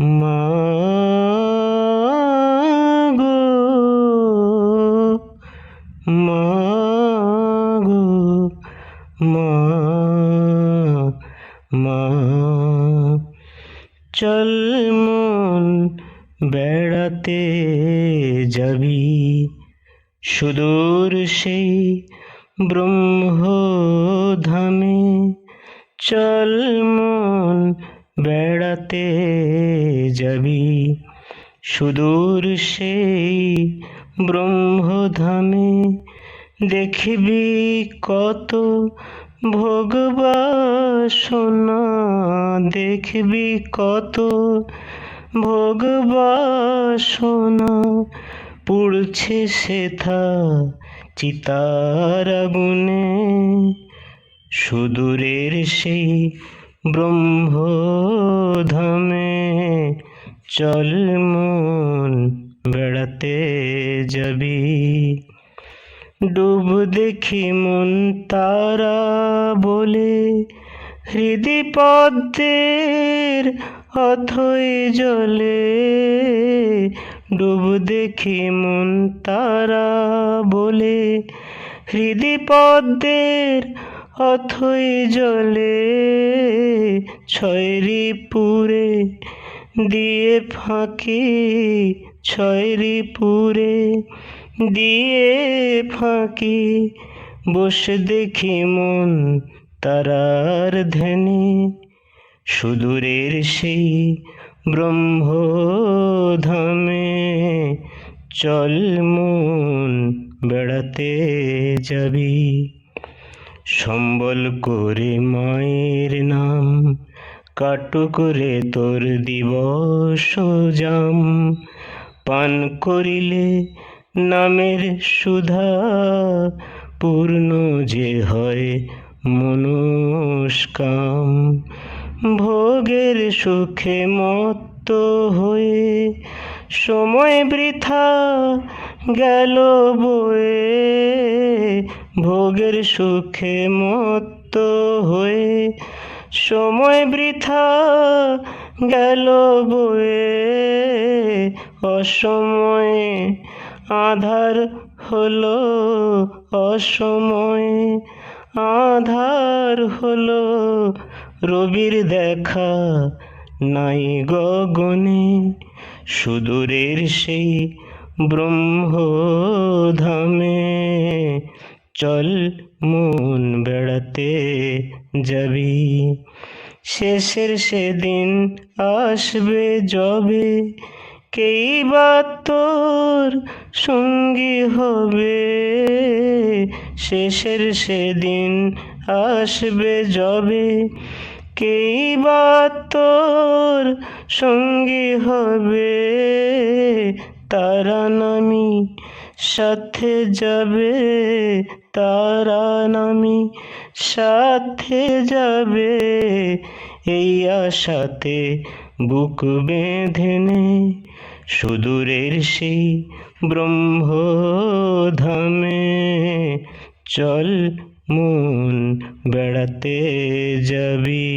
মা গো মা গো, মা মা। চল মন বেড়াতে যাবি, সুদূর সেই ব্রহ্মধামে। চল মন বেড়াতে যাবি। সুদূর সেই ব্রহ্মধামে দেখবি কত ভোগবাসনা দেখবি কত ভোগবাসনা পুড়ছে সেথা চিতার আগুনে। সুদূরের সেই ব্রহ্মধামে চল মন বেড়াতে যাবি। ডুব দেখি মন তারা বলে, হৃদি পদ্মের অথই জলে। ডুব দেখি মন তারা বলে, হৃদি পদ্মের অথই জলে ছয়রি পুরে দিয়ে ফাঁকি ছয়রি পুরে দিয়ে ফাঁকি বসে দেখি মন তারার ধ্যানে। সুদূরের সেই ব্রহ্মধামে চল মন বেড়াতে যাবি। সম্বল করে মায়ের নাম কাটু করে তোর দিবস জাম। পান করিলে নামের সুধা, পূর্ণ যে হয় মনস্কাম। ভোগের সুখে মত্ত হয়ে সময় বৃথা গেল বয়ে। ভোগের সুখে মত্ত হয়ে সময় বৃথা গেল বয়ে। অসময়ে আধার হলো, অসময়ে আধার হলো। রবির দেখা নাই গগনে সুদূরের সেই ব্রহ্মধামে। চল মন বেড়াতে যাবি। শেষের সেদিন আসবে যবে, কেই বা তোর সঙ্গী হবে। শেষের সেদিন আসবে যবে কেই তোর সঙ্গী হবে? তারা নামি সাথে যাবে, তারা নামি সাথে যাবে। এই আশাতে বুক বেঁধে নে সুদূরের সেই ব্রহ্মধামে। চল মন বেড়াতে যাবি